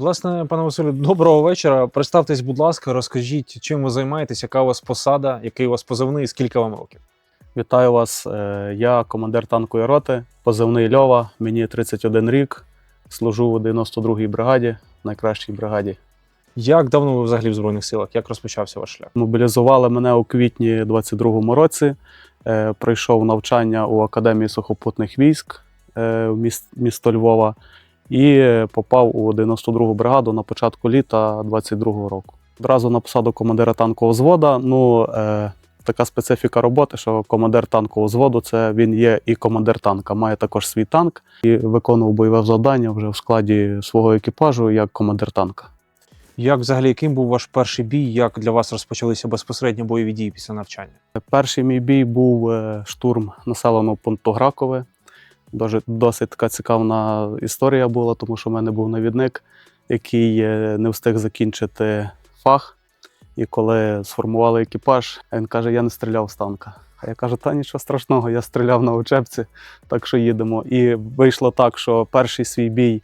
Власне, пане Василю, доброго вечора. Представтесь, будь ласка, розкажіть, чим ви займаєтесь, яка у вас посада, який у вас позивний, і скільки вам років? Вітаю вас. Е, Я командир танкової роти, позивний Льова. Мені 31 рік. Служу в 92-й бригаді, найкращій бригаді. Як давно ви взагалі в Збройних силах? Як розпочався ваш шлях? Мобілізували мене у квітні 22-му році. Е, Пройшов навчання у Академії сухопутних військ е, в місто Львова і е, попав у 92-гу бригаду на початку літа 22-го року. Одразу на посаду командира танкового взвода. Ну, е, така специфіка роботи, що командир танкового взводу це він є і командир танка, має також свій танк і виконував бойове завдання вже в складі свого екіпажу як командир танка. Як взагалі яким був ваш перший бій? Як для вас розпочалися безпосередньо бойові дії після навчання? Перший мій бій був е, штурм населеного пункту Гракове. Дуже, досить така цікава історія була, тому що в мене був навідник, який е, не встиг закінчити фах. І коли сформували екіпаж, він каже: Я не стріляв з танка. А я кажу, та нічого страшного, я стріляв на учебці, так що їдемо. І вийшло так, що перший свій бій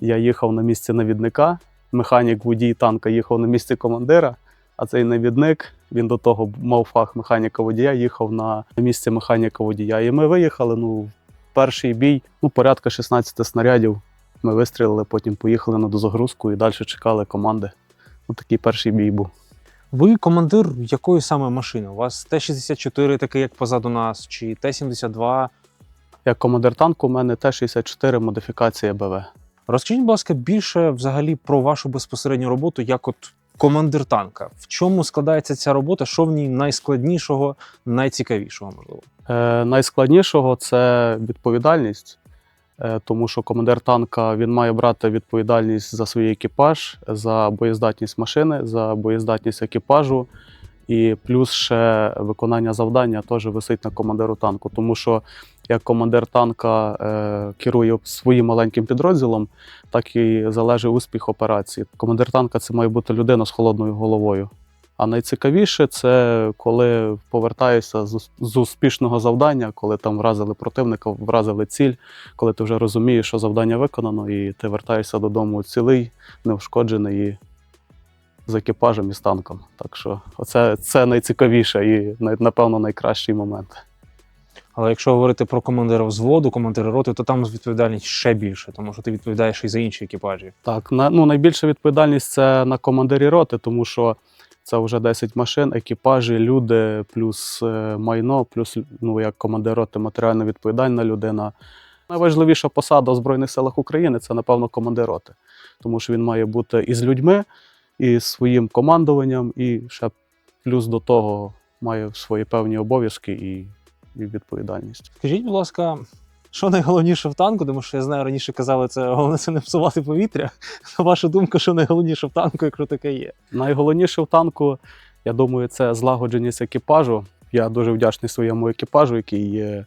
я їхав на місці навідника, механік водій танка їхав на місці командира, а цей навідник він до того мав фах механіка водія, їхав на місце механіка водія. І ми виїхали. Ну, перший бій, ну, порядка 16 снарядів. Ми вистрілили, потім поїхали на дозагрузку і далі чекали команди. Ну, такий перший бій був. Ви командир якої саме машини? У вас Т-64, такий як позаду нас, чи Т-72? Як командир танку, у мене Т-64 модифікація БВ. Розкажіть, будь ласка, більше взагалі про вашу безпосередню роботу як от командир танка. В чому складається ця робота? Що в ній найскладнішого, найцікавішого, можливо? Е, найскладнішого це відповідальність, е, тому що командир танка він має брати відповідальність за свій екіпаж, за боєздатність машини, за боєздатність екіпажу. І плюс ще виконання завдання теж висить на командиру танку, тому що як командир танка е, керує своїм маленьким підрозділом, так і залежить успіх операції. Командир танка це має бути людина з холодною головою. А найцікавіше це коли повертаєшся з, успішного завдання, коли там вразили противника, вразили ціль, коли ти вже розумієш, що завдання виконано, і ти вертаєшся додому цілий, неушкоджений і з екіпажем і з танком. Так що оце, це найцікавіше і напевно найкращий момент. Але якщо говорити про командира взводу, командира роти, то там відповідальність ще більше, тому що ти відповідаєш і за інші екіпажі. Так, на, ну, найбільша відповідальність це на командирі роти, тому що це вже 10 машин, екіпажі, люди, плюс е, майно, плюс ну, як командир роти матеріально відповідальна людина. Найважливіша посада у Збройних силах України це, напевно, командир роти, тому що він має бути і з людьми, і з своїм командуванням, і ще плюс до того має свої певні обов'язки і відповідальність. Скажіть, будь ласка, що найголовніше в танку, тому що я знаю, раніше казали, це головне це не псувати повітря. На вашу думку, що найголовніше в танку, якщо таке є? Найголовніше в танку, я думаю, це злагодженість екіпажу. Я дуже вдячний своєму екіпажу, який е,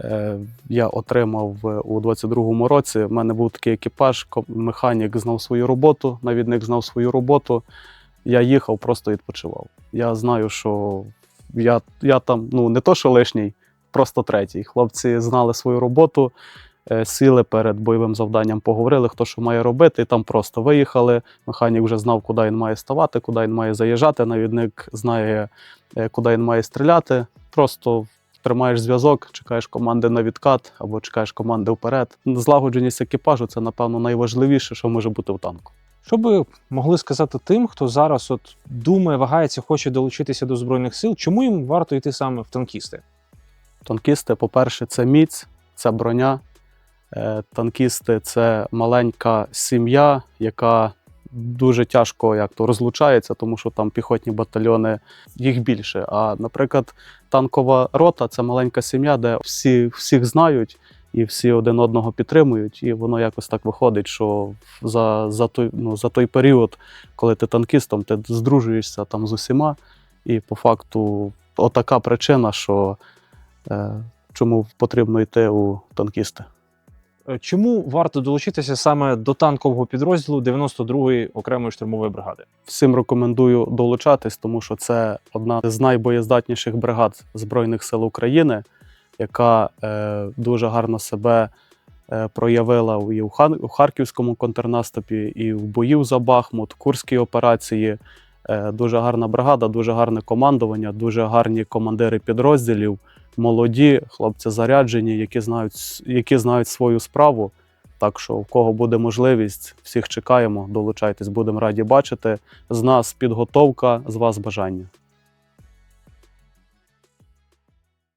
е, я отримав у 22-му році. У мене був такий екіпаж, механік знав свою роботу, навідник знав свою роботу. Я їхав, просто відпочивав. Я знаю, що я, я там ну, не то, що лишній, просто третій. Хлопці знали свою роботу, е, сіли перед бойовим завданням, поговорили, хто що має робити, і там просто виїхали. Механік вже знав, куди він має ставати, куди він має заїжджати. Навідник знає, е, куди він має стріляти. Просто тримаєш зв'язок, чекаєш команди на відкат або чекаєш команди вперед. Злагодженість екіпажу це, напевно, найважливіше, що може бути в танку. Що би могли сказати тим, хто зараз от думає, вагається, хоче долучитися до Збройних сил, чому їм варто йти саме в танкісти? Танкісти, по-перше, це міць, це броня. Е, Танкісти це маленька сім'я, яка дуже тяжко як то розлучається, тому що там піхотні батальйони їх більше. А, наприклад, танкова рота це маленька сім'я, де всі всіх знають і всі один одного підтримують. І воно якось так виходить, що за, за, той, ну, за той період, коли ти танкістом, ти здружуєшся там з усіма. І по факту, отака причина, що е, чому потрібно йти у танкісти. Е, Чому варто долучитися саме до танкового підрозділу 92-ї окремої штурмової бригади? Всім рекомендую долучатись, тому що це одна з найбоєздатніших бригад Збройних сил України, яка е, дуже гарно себе е, проявила і у Хан- у Харківському контрнаступі, і в бою за Бахмут, Курській операції. Е, Дуже гарна бригада, дуже гарне командування, дуже гарні командири підрозділів, молоді, хлопці заряджені, які знають, які знають свою справу. Так що, в кого буде можливість, всіх чекаємо, долучайтесь, будемо раді бачити. З нас підготовка, з вас бажання.